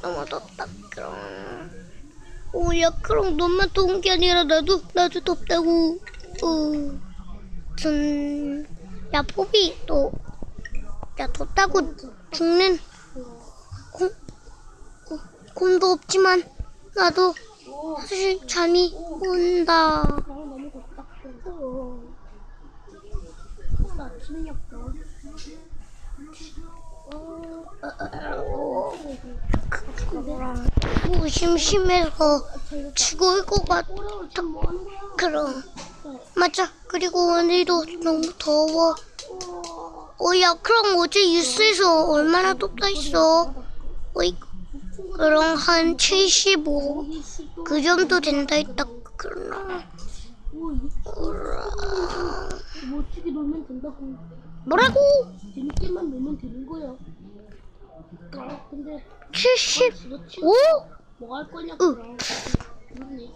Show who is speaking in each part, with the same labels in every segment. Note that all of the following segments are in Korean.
Speaker 1: 너무 덥다. 그럼. 오야 그럼 너만 더운 게 아니라 나도 나도 덥다고. 어전야 포비 너야 덥다고 죽는. 곰 곰- 곰도 없지만 나도 사실 잠이 온다.
Speaker 2: 나 아침에 없다.
Speaker 1: 뭐 심심해서 죽을 것 같아? 그럼 맞아. 그리고 오늘도 너무 더워. 어야 그럼 어제 뉴스에서 얼마나 덥다 했어? 어이 그럼 한 75 그 정도 된다 했다 그러나
Speaker 2: 뭐. 멋지게 놀면 된다고.
Speaker 1: 뭐라고
Speaker 2: 재밌게만 놀면 되는 거야. 아 근데
Speaker 1: 75
Speaker 2: 그렇지. 뭐할 거냐
Speaker 1: 으.
Speaker 2: 그럼. 그러네.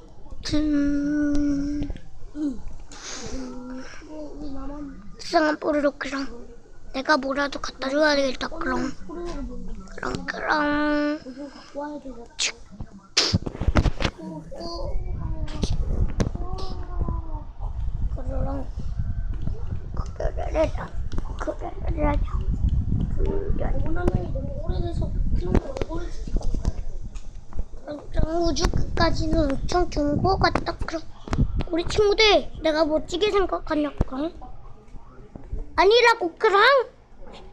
Speaker 2: 응. 음, 나만
Speaker 1: 이상한 뽀르륵 그럼 내가 뭐라도 갖다 줘야 되겠다 그럼
Speaker 2: 프로가 뭔가
Speaker 1: 그럼 그럼
Speaker 2: 그거 갖고 와야 되나?
Speaker 1: 그러랑 그래라 그래라 그래
Speaker 2: 원하면 너무 오래돼서 그런 거
Speaker 1: 엄청 우주 끝까지는 엄청 긴거 같다 그럼 우리 친구들 내가 멋지게 생각하냐 그럼 아니라고 그럼.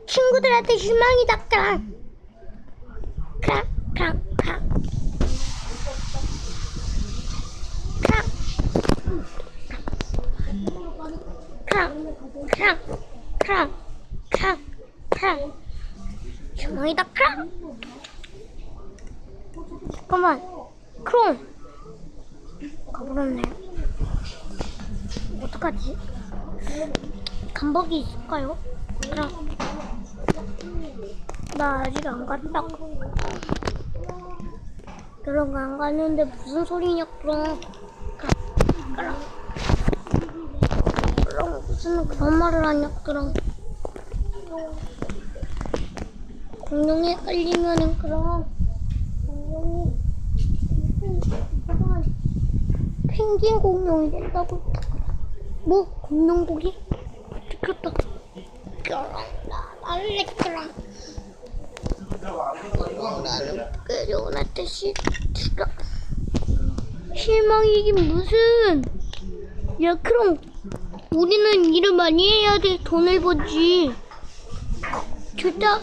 Speaker 1: 친구들한테 희망이다 그럼. 그럼 그럼 그럼. 그럼. 그럼 그 럼 그럼 그럼 희망이다 그럼 잠깐만. 크롱. 가버렸네. 어떡하지? 간복이 있을까요? 그럼 나 아직 안 갔다고 그런 거안 갔는데 무슨 소리냐 그럼 그럼 무슨 그런 말을 하냐 그럼 공룡에 깔리면은 그럼 공룡이 펭귄 공룡이 된다고 뭐? 공룡고기? 날래 그럼 나는 끓여놨다 싫어 실망이긴 무슨. 야 그럼 우리는 일을 많이 해야 돼. 돈을 벌지 진짜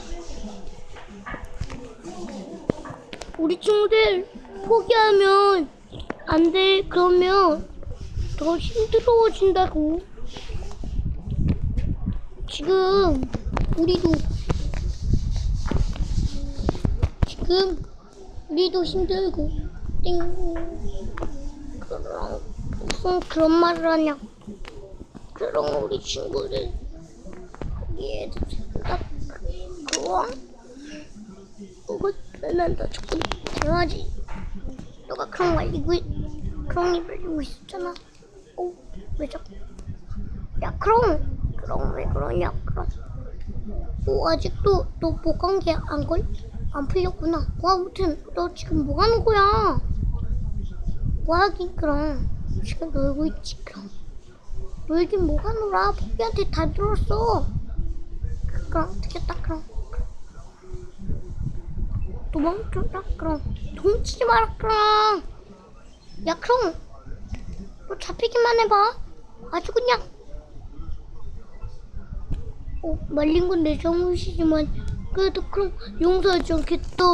Speaker 1: 우리 친구들 포기하면 안 돼. 그러면 더 힘들어진다고. 지금 우리도 지금 우리도 힘들고 땡 그럼 무슨 그런 말을 하냐? 그럼 우리 친구들 생각 그럼 이거 난다 자꾸 이상하지. 너가 그런 거 알리고 있, 그런 일 알리고 있었잖아. 어, 왜 자꾸? 야, 그럼, 그럼 왜 그러냐? 그럼. 어, 아직도 너 보관 게안 걸? 안 풀렸구나. 뭐 아무튼 너 지금 뭐 하는 거야? 뭐 하긴 그럼 지금 놀고 있지 그럼. 놀긴 뭐가 놀아? 포비한테 다 들었어. 그럼 되겠다 그럼. 도망쳐라 그럼. 도망치지 마라 그럼. 야 그럼. 너 잡히기만 해봐. 아주 그냥. 어 말린 건 내 잘못이지만 그래도 그럼 용서하지 않겠다